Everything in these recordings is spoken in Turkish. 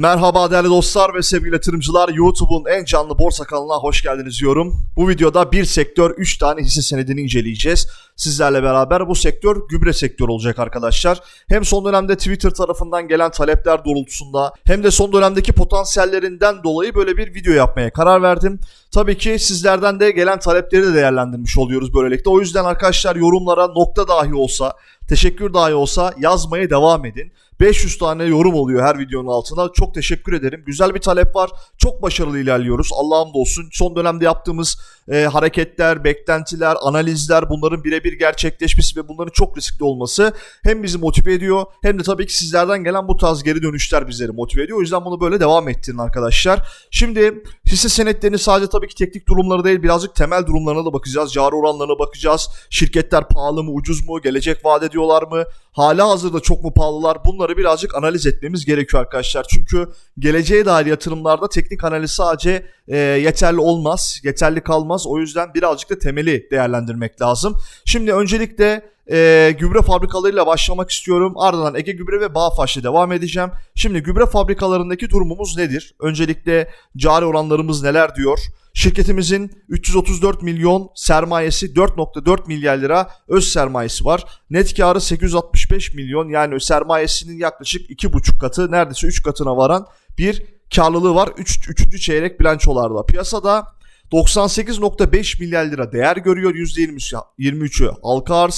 Merhaba değerli dostlar ve sevgili yatırımcılar. YouTube'un en canlı borsa kanalına hoş geldiniz diyorum. Bu videoda bir sektör 3 tane hisse senedini inceleyeceğiz. Sizlerle beraber bu sektör gübre sektörü olacak arkadaşlar. Hem son dönemde Twitter tarafından gelen talepler doğrultusunda hem de son dönemdeki potansiyellerinden dolayı böyle bir video yapmaya karar verdim. Tabii ki sizlerden de gelen talepleri de değerlendirmiş oluyoruz böylelikle. O yüzden arkadaşlar yorumlara nokta dahi olsa, teşekkür dahi olsa yazmaya devam edin. 500 tane yorum oluyor her videonun altına. Çok teşekkür ederim. Güzel bir talep var. Çok başarılı ilerliyoruz. Allah'ım olsun. Son dönemde yaptığımız e, hareketler, beklentiler, analizler bunların birebir gerçekleşmesi ve bunların çok riskli olması hem bizi motive ediyor hem de tabii ki sizlerden gelen bu tarz geri dönüşler bizleri motive ediyor. O yüzden bunu böyle devam ettirin arkadaşlar. Şimdi hisse senetlerini sadece tabii ki teknik durumları değil birazcık temel durumlarına da bakacağız. Cari oranlarına bakacağız. Şirketler pahalı mı, ucuz mu, gelecek vaat ediyorlar mı? Hala hazırda çok mu pahalılar? Bunları birazcık analiz etmemiz gerekiyor arkadaşlar. Çünkü geleceğe dair yatırımlarda teknik analiz sadece e, yeterli olmaz, yeterli kalmaz. O yüzden birazcık da temeli değerlendirmek lazım. Şimdi öncelikle e, gübre fabrikalarıyla başlamak istiyorum. Ardından Ege Gübre ve Bağfaş'la devam edeceğim. Şimdi gübre fabrikalarındaki durumumuz nedir? Öncelikle cari oranlarımız neler diyor? Şirketimizin 334 milyon sermayesi 4.4 milyar lira öz sermayesi var. Net karı 865 milyon yani sermayesinin yaklaşık 2,5 katı neredeyse 3 katına varan bir karlılığı var 3. 3. çeyrek bilançolarda. Piyasada 98.5 milyar lira değer görüyor. %23'ü halka.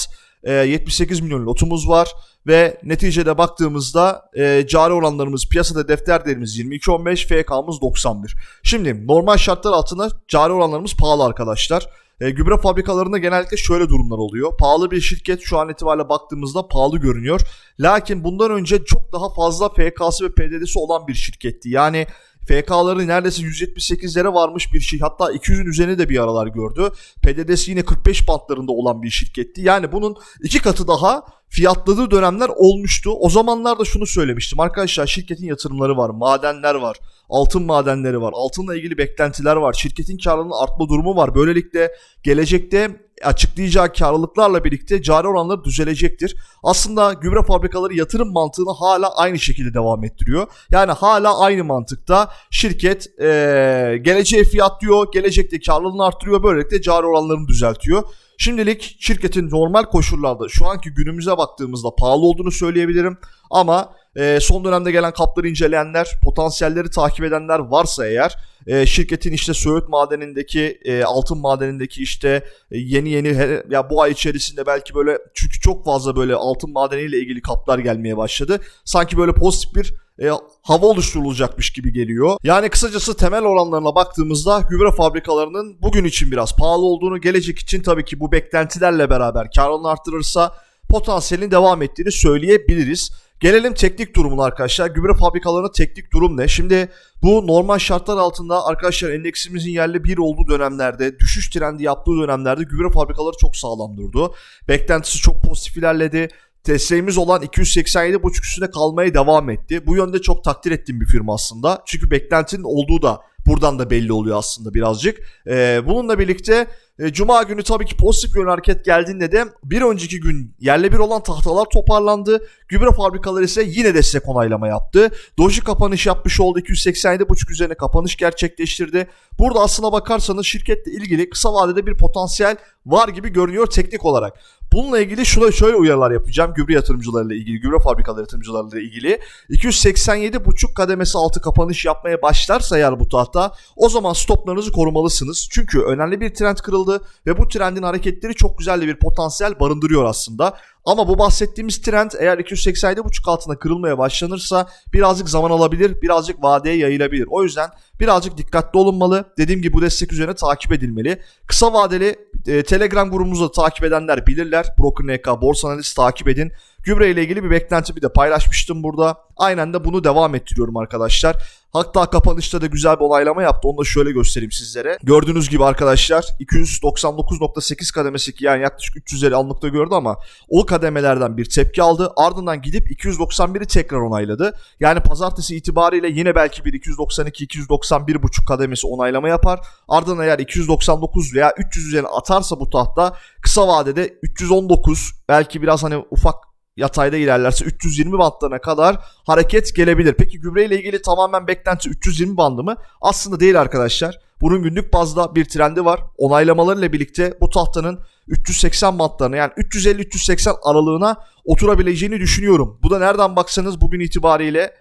78 milyon lotumuz var ve neticede baktığımızda e, cari oranlarımız piyasada defter değerimiz 22.15 FK'mız 91. Şimdi normal şartlar altında cari oranlarımız pahalı arkadaşlar. E, gübre fabrikalarında genellikle şöyle durumlar oluyor. Pahalı bir şirket şu an itibariyle baktığımızda pahalı görünüyor. Lakin bundan önce çok daha fazla FK'sı ve PDD'si olan bir şirketti. Yani FK'ları neredeyse 178'lere varmış bir şey. Hatta 200'ün üzerine de bir aralar gördü. PDD'si yine 45 bantlarında olan bir şirketti. Yani bunun iki katı daha fiyatladığı dönemler olmuştu. O zamanlarda şunu söylemiştim. Arkadaşlar şirketin yatırımları var, madenler var, altın madenleri var, altınla ilgili beklentiler var, şirketin karlılığının artma durumu var. Böylelikle gelecekte açıklayacağı karlılıklarla birlikte cari oranları düzelecektir. Aslında gübre fabrikaları yatırım mantığını hala aynı şekilde devam ettiriyor. Yani hala aynı mantıkta şirket ee, geleceğe fiyatlıyor, gelecekte karlılığını arttırıyor, böylelikle cari oranlarını düzeltiyor. Şimdilik şirketin normal koşullarda şu anki günümüze baktığımızda pahalı olduğunu söyleyebilirim. Ama e, son dönemde gelen kapları inceleyenler, potansiyelleri takip edenler varsa eğer e, şirketin işte Söğüt madenindeki, e, altın madenindeki işte e, yeni yeni he, ya bu ay içerisinde belki böyle çünkü çok fazla böyle altın madeniyle ilgili kaplar gelmeye başladı. Sanki böyle pozitif bir e, hava oluşturulacakmış gibi geliyor. Yani kısacası temel oranlarına baktığımızda gübre fabrikalarının bugün için biraz pahalı olduğunu, gelecek için tabii ki bu beklentilerle beraber karlılığını arttırırsa potansiyelin devam ettiğini söyleyebiliriz. Gelelim teknik durumuna arkadaşlar. Gübre fabrikalarının teknik durum ne? Şimdi bu normal şartlar altında arkadaşlar endeksimizin yerli bir olduğu dönemlerde, düşüş trendi yaptığı dönemlerde gübre fabrikaları çok sağlam durdu. Beklentisi çok pozitif ilerledi. Desteğimiz olan 287.5 üstünde kalmaya devam etti. Bu yönde çok takdir ettiğim bir firma aslında. Çünkü beklentinin olduğu da buradan da belli oluyor aslında birazcık. Ee, bununla birlikte e, Cuma günü tabii ki pozitif yön hareket geldiğinde de bir önceki gün yerle bir olan tahtalar toparlandı. Gübre fabrikaları ise yine destek onaylama yaptı. Doji kapanış yapmış oldu. 287.5 üzerine kapanış gerçekleştirdi. Burada aslına bakarsanız şirketle ilgili kısa vadede bir potansiyel var gibi görünüyor teknik olarak. Bununla ilgili şöyle, şöyle uyarılar yapacağım gübre yatırımcılarıyla ilgili, gübre fabrikaları yatırımcılarıyla ilgili. 287.5 kademesi altı kapanış yapmaya başlarsa eğer bu tahta o zaman stoplarınızı korumalısınız. Çünkü önemli bir trend kırıldı ve bu trendin hareketleri çok güzel bir potansiyel barındırıyor aslında. Ama bu bahsettiğimiz trend eğer 287.5 altına kırılmaya başlanırsa birazcık zaman alabilir, birazcık vadeye yayılabilir. O yüzden birazcık dikkatli olunmalı. Dediğim gibi bu destek üzerine takip edilmeli. Kısa vadeli e, Telegram grubumuzu takip edenler bilirler. Broker NK Borsa Analiz takip edin. Gübre ile ilgili bir beklenti bir de paylaşmıştım burada. Aynen de bunu devam ettiriyorum arkadaşlar. Hatta kapanışta da güzel bir olaylama yaptı. Onu da şöyle göstereyim sizlere. Gördüğünüz gibi arkadaşlar 299.8 kademesi yani yaklaşık 350 anlıkta gördü ama o kademelerden bir tepki aldı. Ardından gidip 291'i tekrar onayladı. Yani pazartesi itibariyle yine belki bir 292-291.5 kademesi onaylama yapar. Ardından eğer 299 veya 300 üzerine atarsa bu tahta kısa vadede 319 belki biraz hani ufak yatayda ilerlerse 320 bantlarına kadar hareket gelebilir. Peki gübre ile ilgili tamamen beklenti 320 bandı mı? Aslında değil arkadaşlar. Bunun günlük bazda bir trendi var. Onaylamalarıyla birlikte bu tahtanın 380 bantlarına yani 350-380 aralığına oturabileceğini düşünüyorum. Bu da nereden baksanız bugün itibariyle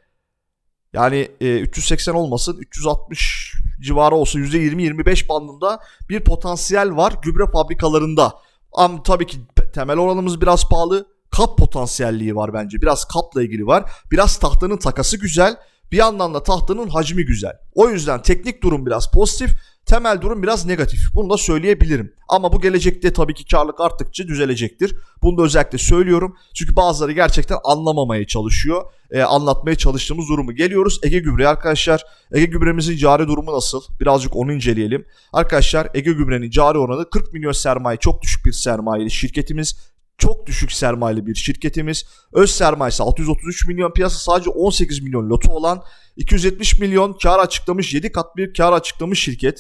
yani e, 380 olmasın 360 civarı olsa %20-25 bandında bir potansiyel var gübre fabrikalarında. Ama tabii ki temel oranımız biraz pahalı. Kap potansiyelliği var bence. Biraz kapla ilgili var. Biraz tahtanın takası güzel. Bir yandan da tahtanın hacmi güzel. O yüzden teknik durum biraz pozitif. Temel durum biraz negatif. Bunu da söyleyebilirim. Ama bu gelecekte tabii ki karlılık arttıkça düzelecektir. Bunu da özellikle söylüyorum. Çünkü bazıları gerçekten anlamamaya çalışıyor. Ee, anlatmaya çalıştığımız durumu. Geliyoruz Ege Gübre arkadaşlar. Ege Gübremizin cari durumu nasıl? Birazcık onu inceleyelim. Arkadaşlar Ege Gübre'nin cari oranı 40 milyon sermaye çok düşük bir sermayeli şirketimiz. Çok düşük sermayeli bir şirketimiz. Öz sermayesi 633 milyon piyasa sadece 18 milyon lotu olan 270 milyon kar açıklamış 7 kat bir kar açıklamış şirket.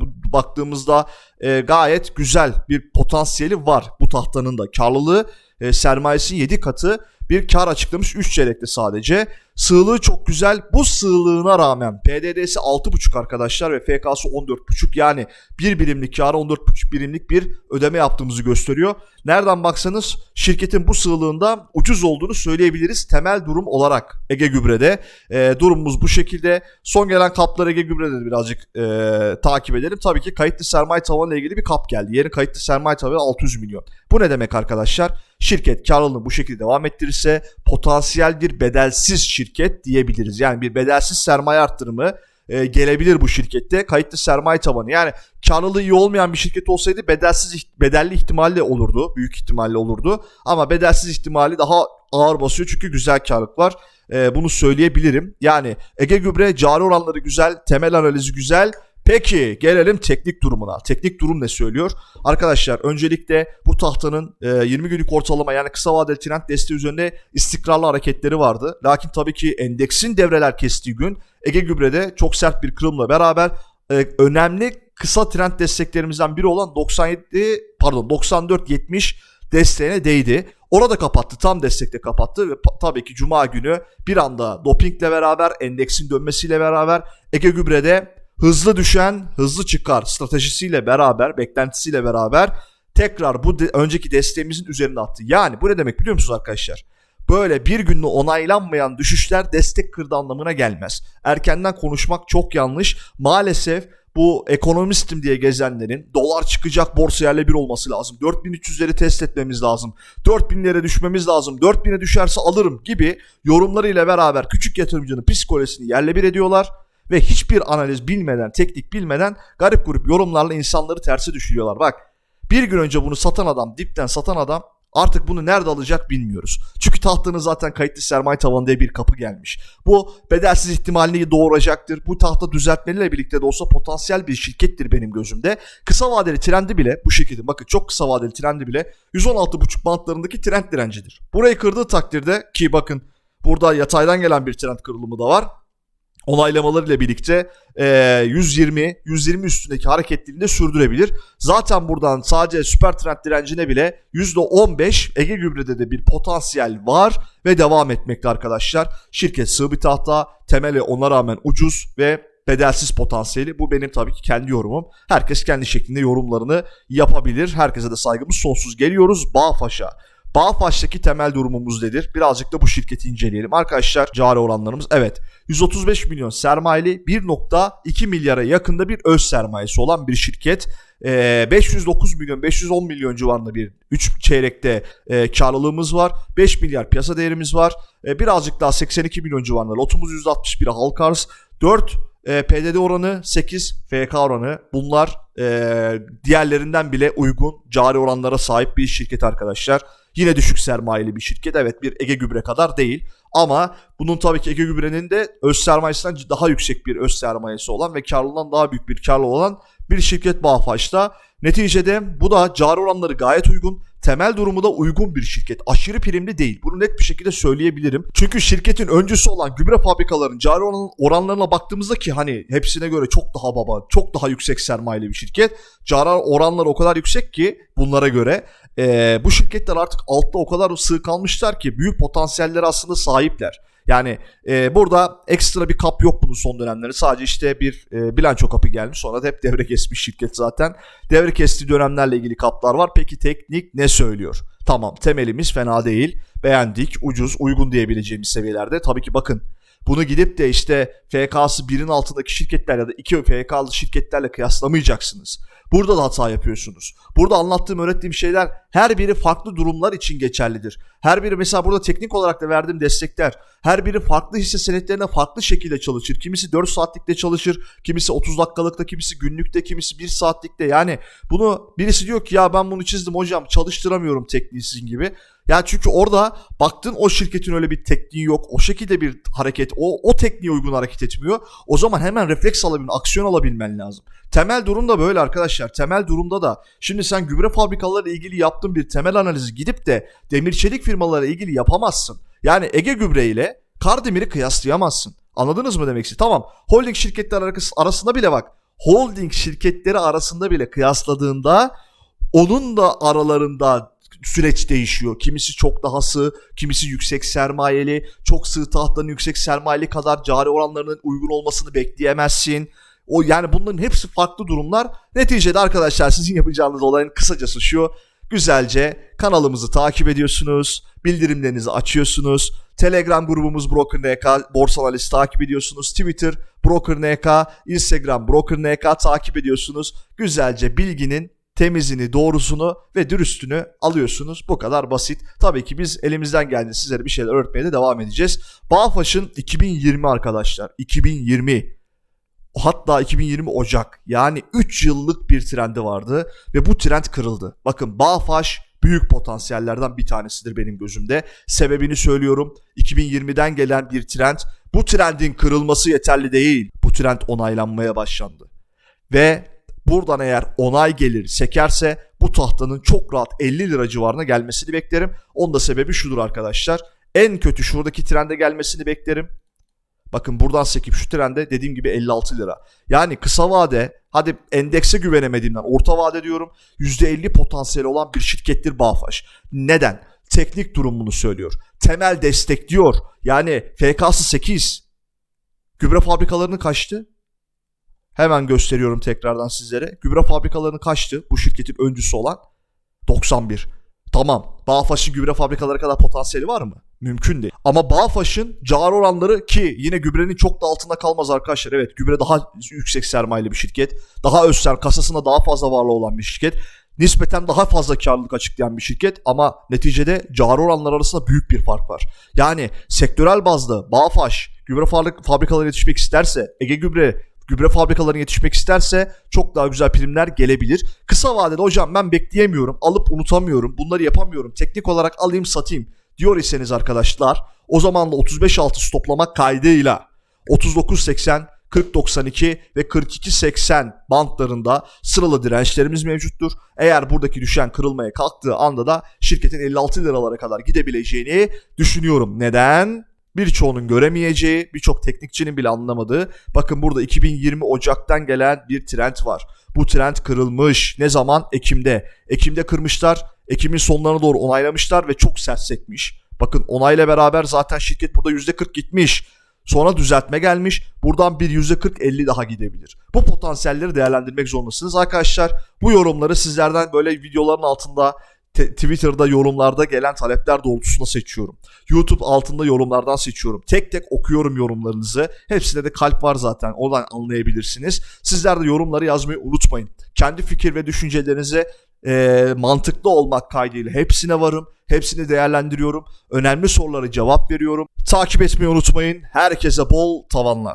Bu- baktığımızda e, gayet güzel bir potansiyeli var bu tahtanın da. Karlılığı e, sermayesinin 7 katı bir kar açıklamış 3 çeyrekte sadece. Sığlığı çok güzel. Bu sığlığına rağmen PDD'si 6.5 arkadaşlar ve FK'sı 14.5 yani bir birimlik kâra 14.5 birimlik bir ödeme yaptığımızı gösteriyor. Nereden baksanız şirketin bu sığlığında ucuz olduğunu söyleyebiliriz temel durum olarak Ege Gübre'de. E, durumumuz bu şekilde. Son gelen kaplar Ege Gübre'de de birazcık e, takip edelim. Tabii ki kayıtlı sermaye tavanıyla ilgili bir kap geldi. Yeni kayıtlı sermaye tavanı 600 milyon. Bu ne demek arkadaşlar? Şirket karlılığını bu şekilde devam ettirirse potansiyel bir bedelsiz şirket diyebiliriz. Yani bir bedelsiz sermaye arttırımı e, gelebilir bu şirkette. Kayıtlı sermaye tavanı yani karlılığı iyi olmayan bir şirket olsaydı bedelsiz bedelli ihtimalle olurdu. Büyük ihtimalle olurdu. Ama bedelsiz ihtimali daha ağır basıyor çünkü güzel karlılık var. E, bunu söyleyebilirim. Yani Ege Gübre cari oranları güzel, temel analizi güzel. Peki gelelim teknik durumuna. Teknik durum ne söylüyor? Arkadaşlar öncelikle bu tahtanın e, 20 günlük ortalama yani kısa vadeli trend desteği üzerinde istikrarlı hareketleri vardı. Lakin tabii ki endeksin devreler kestiği gün Ege Gübre'de çok sert bir kırılımla beraber e, önemli kısa trend desteklerimizden biri olan 97 pardon 94-70 desteğine değdi. Orada kapattı. Tam destekte kapattı ve tabii ki cuma günü bir anda dopingle beraber endeksin dönmesiyle beraber Ege Gübre'de hızlı düşen hızlı çıkar stratejisiyle beraber beklentisiyle beraber tekrar bu de- önceki desteğimizin üzerine attı. Yani bu ne demek biliyor musunuz arkadaşlar? Böyle bir günlük onaylanmayan düşüşler destek kırdı anlamına gelmez. Erkenden konuşmak çok yanlış. Maalesef bu ekonomistim diye gezenlerin dolar çıkacak borsa yerle bir olması lazım. 4300'leri test etmemiz lazım. 4000'lere düşmemiz lazım. 4000'e düşerse alırım gibi yorumlarıyla beraber küçük yatırımcının psikolojisini yerle bir ediyorlar ve hiçbir analiz bilmeden, teknik bilmeden garip grup yorumlarla insanları terse düşürüyorlar. Bak bir gün önce bunu satan adam, dipten satan adam artık bunu nerede alacak bilmiyoruz. Çünkü tahtının zaten kayıtlı sermaye tavanı diye bir kapı gelmiş. Bu bedelsiz ihtimalini doğuracaktır. Bu tahta düzeltmeleriyle birlikte de olsa potansiyel bir şirkettir benim gözümde. Kısa vadeli trendi bile bu şekilde bakın çok kısa vadeli trendi bile 116.5 bantlarındaki trend direncidir. Burayı kırdığı takdirde ki bakın burada yataydan gelen bir trend kırılımı da var onaylamalarıyla birlikte e, 120 120 üstündeki hareketliliğini de sürdürebilir. Zaten buradan sadece süper trend direncine bile %15 Ege Gübre'de de bir potansiyel var ve devam etmekte arkadaşlar. Şirket sığ bir tahta, temeli ona rağmen ucuz ve bedelsiz potansiyeli. Bu benim tabii ki kendi yorumum. Herkes kendi şeklinde yorumlarını yapabilir. Herkese de saygımız sonsuz. Geliyoruz Bağfaş'a. Bağfaş'taki temel durumumuz nedir? Birazcık da bu şirketi inceleyelim. Arkadaşlar cari oranlarımız evet 135 milyon sermayeli 1.2 milyara yakında bir öz sermayesi olan bir şirket. Ee, 509 milyon 510 milyon civarında bir 3 çeyrekte e, karlılığımız var. 5 milyar piyasa değerimiz var. E, birazcık daha 82 milyon civarında lotumuz %61'e halk arz. 4 e, PDD oranı 8 FK oranı bunlar e, diğerlerinden bile uygun cari oranlara sahip bir şirket arkadaşlar. Yine düşük sermayeli bir şirket. Evet bir Ege Gübre kadar değil. Ama bunun tabii ki Ege Gübre'nin de öz sermayesinden daha yüksek bir öz sermayesi olan ve karlılığından daha büyük bir karlı olan bir şirket Bağfaş'ta. Neticede bu da cari oranları gayet uygun. Temel durumu da uygun bir şirket. Aşırı primli değil. Bunu net bir şekilde söyleyebilirim. Çünkü şirketin öncüsü olan gübre fabrikalarının cari oran- oranlarına baktığımızda ki hani hepsine göre çok daha baba, çok daha yüksek sermayeli bir şirket. Cari oranları o kadar yüksek ki bunlara göre ee, bu şirketler artık altta o kadar sığ kalmışlar ki büyük potansiyellere aslında sahipler. Yani e, burada ekstra bir kap yok bunun son dönemleri. Sadece işte bir e, bilanço kapı gelmiş. Sonra da hep devre kesmiş şirket zaten. Devre kestiği dönemlerle ilgili kaplar var. Peki teknik ne söylüyor? Tamam temelimiz fena değil. Beğendik, ucuz, uygun diyebileceğimiz seviyelerde. Tabii ki bakın bunu gidip de işte FK'sı 1'in altındaki şirketler ya da 2 FK'lı şirketlerle kıyaslayamayacaksınız. Burada da hata yapıyorsunuz. Burada anlattığım, öğrettiğim şeyler her biri farklı durumlar için geçerlidir. Her biri mesela burada teknik olarak da verdiğim destekler her biri farklı hisse senetlerine farklı şekilde çalışır. Kimisi 4 saatlikte çalışır, kimisi 30 dakikalıkta, kimisi günlükte, kimisi 1 saatlikte. Yani bunu birisi diyor ki ya ben bunu çizdim hocam çalıştıramıyorum tekniği sizin gibi. Ya çünkü orada baktın o şirketin öyle bir tekniği yok. O şekilde bir hareket, o, o tekniğe uygun hareket etmiyor. O zaman hemen refleks alabilmen, aksiyon alabilmen lazım. Temel durum da böyle arkadaşlar. Temel durumda da şimdi sen gübre fabrikalarıyla ilgili yaptığın bir temel analizi gidip de demir çelik firmalarıyla ilgili yapamazsın. Yani Ege Gübre ile Kardemir'i kıyaslayamazsın. Anladınız mı demek istiyorum? Tamam. Holding şirketler arası- arasında bile bak. Holding şirketleri arasında bile kıyasladığında onun da aralarında süreç değişiyor. Kimisi çok daha sığ, kimisi yüksek sermayeli, çok sığ tahtanın yüksek sermayeli kadar cari oranlarının uygun olmasını bekleyemezsin. O yani bunların hepsi farklı durumlar. Neticede arkadaşlar sizin yapacağınız olayın kısacası şu. Güzelce kanalımızı takip ediyorsunuz. Bildirimlerinizi açıyorsunuz. Telegram grubumuz Broker NK Borsa Analiz takip ediyorsunuz. Twitter Broker NK, Instagram Broker NK takip ediyorsunuz. Güzelce bilginin temizini, doğrusunu ve dürüstünü alıyorsunuz. Bu kadar basit. Tabii ki biz elimizden geldiğince sizlere bir şeyler öğretmeye de devam edeceğiz. Bağfaş'ın 2020 arkadaşlar. 2020 hatta 2020 Ocak yani 3 yıllık bir trendi vardı ve bu trend kırıldı. Bakın Bağfaş büyük potansiyellerden bir tanesidir benim gözümde. Sebebini söylüyorum. 2020'den gelen bir trend. Bu trendin kırılması yeterli değil. Bu trend onaylanmaya başlandı. Ve buradan eğer onay gelir, sekerse bu tahtanın çok rahat 50 lira civarına gelmesini beklerim. Onun da sebebi şudur arkadaşlar. En kötü şuradaki trende gelmesini beklerim. Bakın buradan sekip şu trende dediğim gibi 56 lira. Yani kısa vade hadi endekse güvenemediğimden orta vade diyorum %50 potansiyeli olan bir şirkettir Bağfaş. Neden? Teknik durumunu söylüyor. Temel destek diyor. Yani FK'sı 8. Gübre fabrikalarını kaçtı? Hemen gösteriyorum tekrardan sizlere. Gübre fabrikalarını kaçtı bu şirketin öncüsü olan? 91. Tamam. Bağfaş'ın gübre fabrikaları kadar potansiyeli var mı? Mümkün değil. Ama Bağfaş'ın cari oranları ki yine gübrenin çok da altında kalmaz arkadaşlar. Evet gübre daha yüksek sermayeli bir şirket. Daha özser kasasında daha fazla varlığı olan bir şirket. Nispeten daha fazla karlılık açıklayan bir şirket ama neticede cari oranlar arasında büyük bir fark var. Yani sektörel bazda Bağfaş gübre fabrik- fabrikaları yetişmek isterse Ege Gübre gübre fabrikalarına yetişmek isterse çok daha güzel primler gelebilir. Kısa vadede hocam ben bekleyemiyorum, alıp unutamıyorum, bunları yapamıyorum. Teknik olarak alayım satayım diyor iseniz arkadaşlar o zaman da 35.6 stoplamak kaydıyla 39.80 40.92 ve 42.80 bantlarında sıralı dirençlerimiz mevcuttur. Eğer buradaki düşen kırılmaya kalktığı anda da şirketin 56 liralara kadar gidebileceğini düşünüyorum. Neden? Birçoğunun göremeyeceği, birçok teknikçinin bile anlamadığı. Bakın burada 2020 Ocak'tan gelen bir trend var. Bu trend kırılmış. Ne zaman? Ekim'de. Ekim'de kırmışlar. Ekim'in sonlarına doğru onaylamışlar ve çok sert sekmiş. Bakın onayla beraber zaten şirket burada %40 gitmiş. Sonra düzeltme gelmiş. Buradan bir %40-50 daha gidebilir. Bu potansiyelleri değerlendirmek zorundasınız arkadaşlar. Bu yorumları sizlerden böyle videoların altında Twitter'da yorumlarda gelen talepler doğrultusunda seçiyorum. YouTube altında yorumlardan seçiyorum. Tek tek okuyorum yorumlarınızı. Hepsinde de kalp var zaten. Oradan anlayabilirsiniz. Sizler de yorumları yazmayı unutmayın. Kendi fikir ve düşüncelerinize e, mantıklı olmak kaydıyla hepsine varım. Hepsini değerlendiriyorum. Önemli sorulara cevap veriyorum. Takip etmeyi unutmayın. Herkese bol tavanlar.